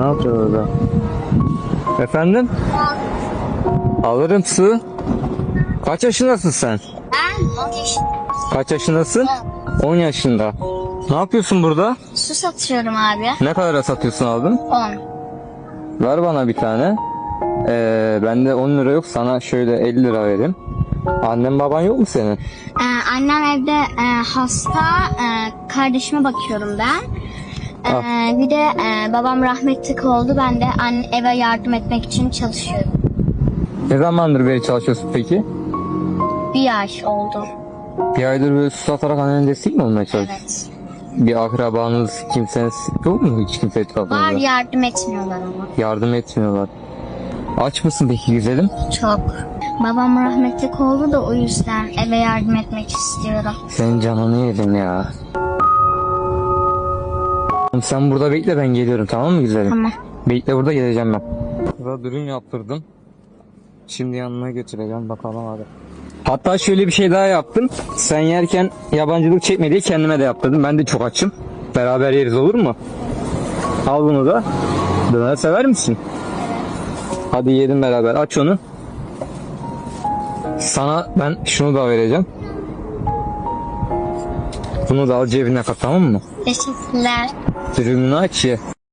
Ne yapıyor orada? Efendim? Alırım su. Kaç yaşındasın sen? Ben 10 yaşındayım. Kaç yaşındasın? 10 yaşında. Ne yapıyorsun burada? Su satıyorum abi. Ne kadara satıyorsun abim? 10. Ver bana bir tane. Ee, bende 10 lira yok sana şöyle 50 lira vereyim. Annen baban yok mu senin? Ee, annem evde e, hasta. e, kardeşime bakıyorum ben. Ee, bir de e, babam rahmetli oldu. Ben de anne, eve yardım etmek için çalışıyorum. Ne zamandır beri çalışıyorsun peki? Bir yaş oldu. Bir aydır böyle su satarak annen destek mi olmaya çalışıyorsun? Evet. Bir akrabanız kimseniz yok mu hiç kimse Var etrafınızda? yardım etmiyorlar ama. Yardım etmiyorlar. Aç mısın peki güzelim? Çok. Babam rahmetli oldu da o yüzden eve yardım etmek istiyorum. Senin canını yedim ya. Sen burada bekle ben geliyorum tamam mı güzelim? Tamam. Bekle burada geleceğim ben. Burada dürüm yaptırdım. Şimdi yanına götüreceğim bakalım abi. Hatta şöyle bir şey daha yaptım. Sen yerken yabancılık çekme diye kendime de yaptırdım. Ben de çok açım. Beraber yeriz olur mu? Al bunu da. Döner sever misin? Hadi yiyelim beraber. Aç onu. Sana ben şunu da vereceğim. Bunu da al cebine kat tamam mı? Teşekkürler. Dürümünü aç ye.